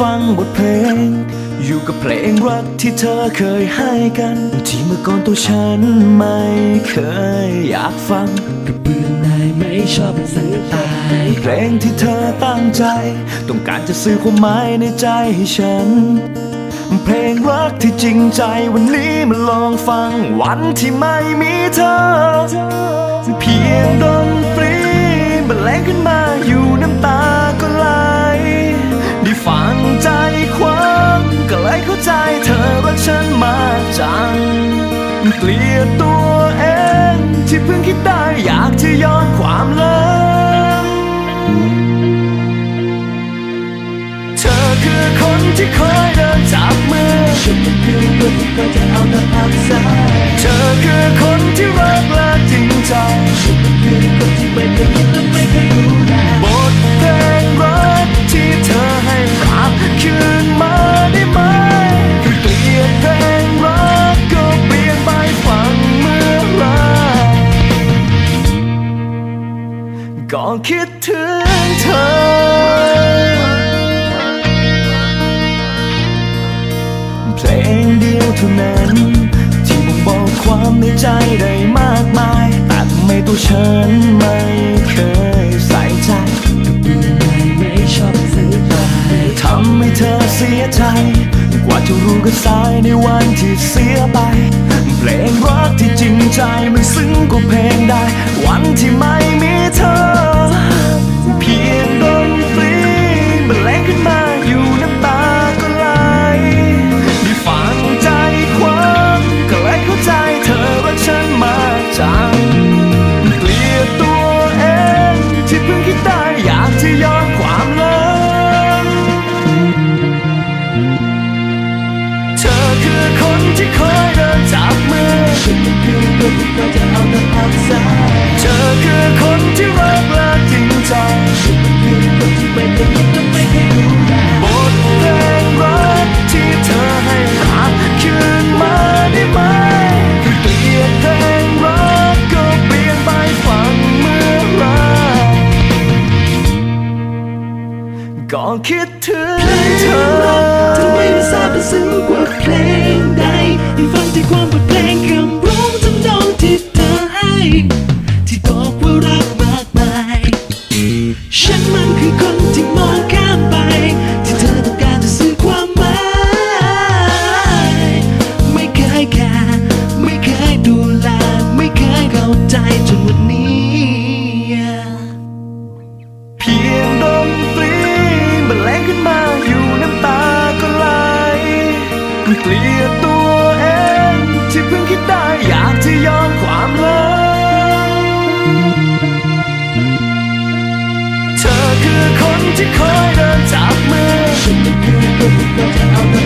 ฟังบทเพลง อยู่กับเพลงรักที่เธอเคยให้กัน ที่เมื่อก่อนตัวฉันไม่เคยอยากฟังกระเบื้องนายไม่ชอบเป็นสังกตายเพลงที่เธอตั้งใจ ต้องการจะสื่อความหมายในใจให้ฉัน เพลงรักที่จริงใจวันนี้มาลองฟังวันที่ไม่มีเธอ เพียงดนตรีบรรเลงขึ้นมาอยู่น้ำตา เกลียดตัวเองที่เพิ่งคิดได้อยากจะย้อนความเลิงเธอคือคนที่คอยเดินจับมือฉันมันคือคนที่คอยจะเอาแต่พักษาเธอคือคนที่รักและจริงใจฉันมันคือคนที่ไม่เคยคิด ก็คิดถึงเธอ เพลงเดียวเท่านั้น ที่บ่งบอกความในใจได้มากมาย แต่ทำไมตัวฉันไม่เคยใส่ใจกระเบื้องนายไม่ชอบสังกตายทำให้เธอเสียใจ กว่าจะรู้ก็สายในวันที่เสียไป เพลงรักที่จริงใจมันซึ้งกว่าเพลงใดวันที่ไม่มีเธอ ที่คอยเดินจับมือฉันมันคือคนที่คอยจะเอาแต่พักษาเธอคือคนที่รักและจริงใจฉันมันคือคนที่ไม่เคยคิดและไม่เคยดูแลบทเพลงรักที่เธอให้รับคืนมาได้ไหมคือเกลียดเพลงรักก็เปลี่ยนไปฟังเมื่อไรก็คิดถึง เกลียดตัวเองที่เพิ่งคิดได้อยากจะยอมความลังเธอคือคนที่คอยเดินจากมือฉันมันคือ